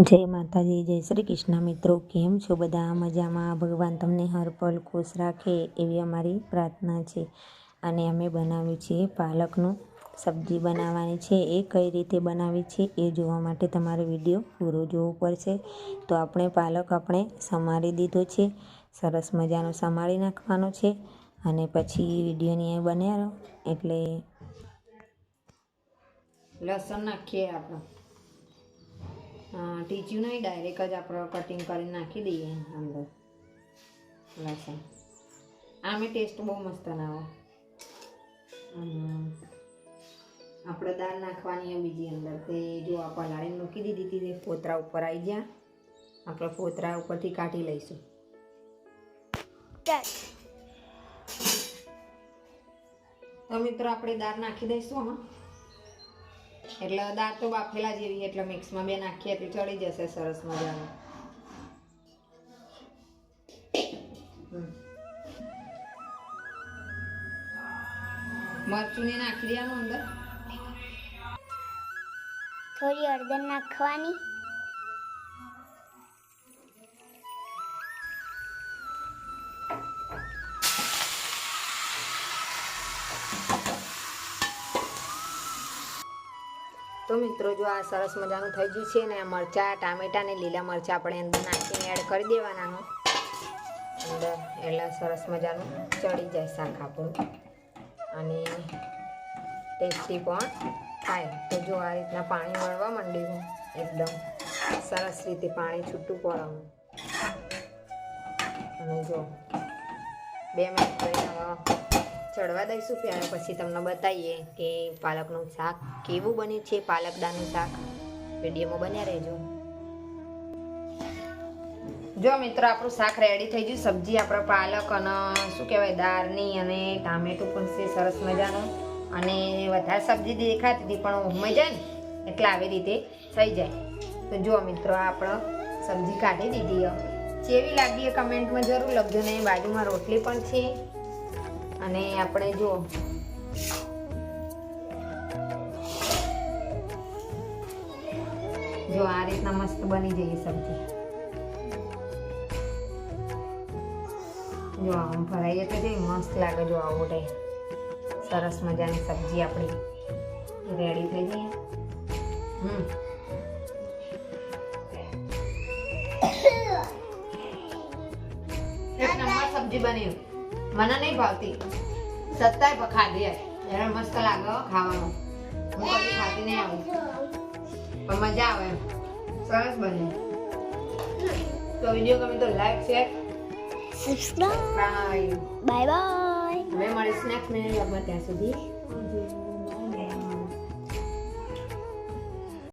જય માતાજી, જય શ્રી કૃષ્ણ. મિત્રો, કેમ છો બધા? મજામાં? ભગવાન તમને હર પલ ખુશ રાખે એવી અમારી પ્રાર્થના છે. અને અમે બનાવ્યું છે પાલકનું સબ્જી. બનાવવાની છે એ કઈ રીતે બનાવી છે એ જોવા માટે તમારે વીડિયો પૂરો જોવો પડશે. તો આપણે પાલક આપણે સમારી દીધો છે. સરસ મજાનો સમારી નાખવાનો છે. અને પછી વિડીયોની અહીં બન્યા એટલે લસણ નાખીએ આપણે. ટીચ્યું નહીં ડાયરેક્ટ જ આપણે કટિંગ કરીને નાખી દઈએ અંદર. લસણ. આમે ટેસ્ટ બહુ મસ્ત ના આવે આપણે દાળ નાખવાની બીજી અંદર. તે જો આ પલાળીને મૂકી દીધી હતી તે ફોતરા ઉપર આવી ગયા. આપણે ફોતરા ઉપરથી કાઢી લઈશું. તો મિત્રો આપણે દાળ નાખી દઈશું આમાં એટલે દાળ તો બાફેલા જેવી એટલે મિક્સમાં બે નાખીએ એટલે ચડી જશે સરસ મજાનું. મરચું ને નાખી દેવાનું અંદર. થોડી હળદર નાખવાની. તો મિત્રો જો આ સરસ મજાનું થઈ ગયું છે ને મરચાં, ટામેટાં ને લીલા મરચાં આપણે અંદર નાખીને એડ કરી દેવાના અંદર એટલે સરસ મજાનું ચડી જાય શાક આપણું અને ટેસ્ટી પણ થાય. તો જો આ રીતના પાણી વળવા માંડ્યું, એકદમ સરસ રીતે પાણી છૂટું પડવાનું. અને જો બે મિનિટ હવે ચડવા દઈશું ત્યારે પછી તમને બતાવીએ કે પાલકનું શાક કેવું બન્યું છે, પાલકદાનું શાક. વિડીયોમાં બન્યા રહેજો. જો મિત્રો, આપણું શાક રેડી થઈ ગયું. સબ્જી, આપણે પાલક અને શું કહેવાય, દાળની અને ટામેટું પણ છે, સરસ મજાનું. અને વધારે સબ્જી દેખાતી હતી, પણ મજા ને, એટલે આવી રીતે થઈ જાય. તો જો મિત્રો, આપણે સબ્જી કાઢી દીધી. કેવી લાગી એ કમેન્ટમાં જરૂર લખજો ને, બાજુમાં રોટલી પણ છે. અને આપણે જો જો આ રીતના મસ્ત બની જઈએ સબ્જી. જો આમ ભરાઈએ તો જઈ મસ્ત લાગે જો આવું રે સરસ મજાની સબ્જી આપણી રેડી થઈ જઈએ હમ. એક નંબર સબ્જી બની. મને નહીં ભાવતી. સત્તાય પણ ખાધી એને મસ્ત લાગે ખાવાનું. હું કદી ખાતી નહીં આવું. પણ મજા આવે એમ. સરસ બને. તો વીડિયો ગમે તો like share. Subscribe bye bye bye હવે મળીશ નેક્સ્ટ ને ત્યાં સુધી.